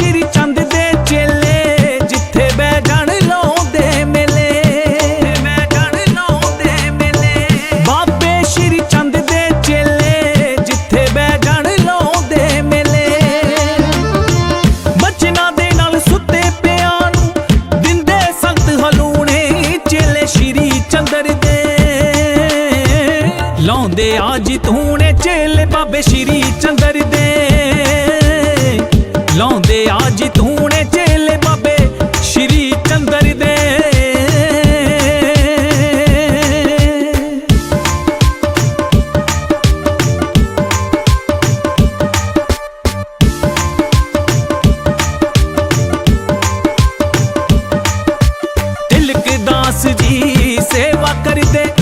ਸ਼੍ਰੀ ਚੰਦ ਦੇ ਚੇਲੇ ਜਿੱਥੇ ਬਹਿ ਜਾਣ ਲਾਉਂਦੇ ਮੇਲੇ। ਬਹਿ ਜਾਣ ਲਾਉਂਦੇ ਮੇਲੇ। ਬਾਬੇ ਸ਼੍ਰੀ ਚੰਦ ਦੇ ਚੇਲੇ ਜਿੱਥੇ ਬਹਿ ਜਾਣ ਲਾਉਂਦੇ ਮੇਲੇ। ਬਚਨਾਂ ਦੇ ਨਾਲ ਸੁੱਤੇ ਪਿਆਂ ਨੂੰ ਦਿੰਦੇ ਸੰਤ ਹਲੂਣੇ ਚੇਲੇ ਸ਼੍ਰੀ ਚੰਦਰ ਦੇ। ਲਾਉਂਦੇ ਆਜ ਤੂਣੇ ਚੇਲੇ ਬਾਬੇ ਸ਼੍ਰੀ ਚੰਦਰ ਦੇ। सेवा कर दे।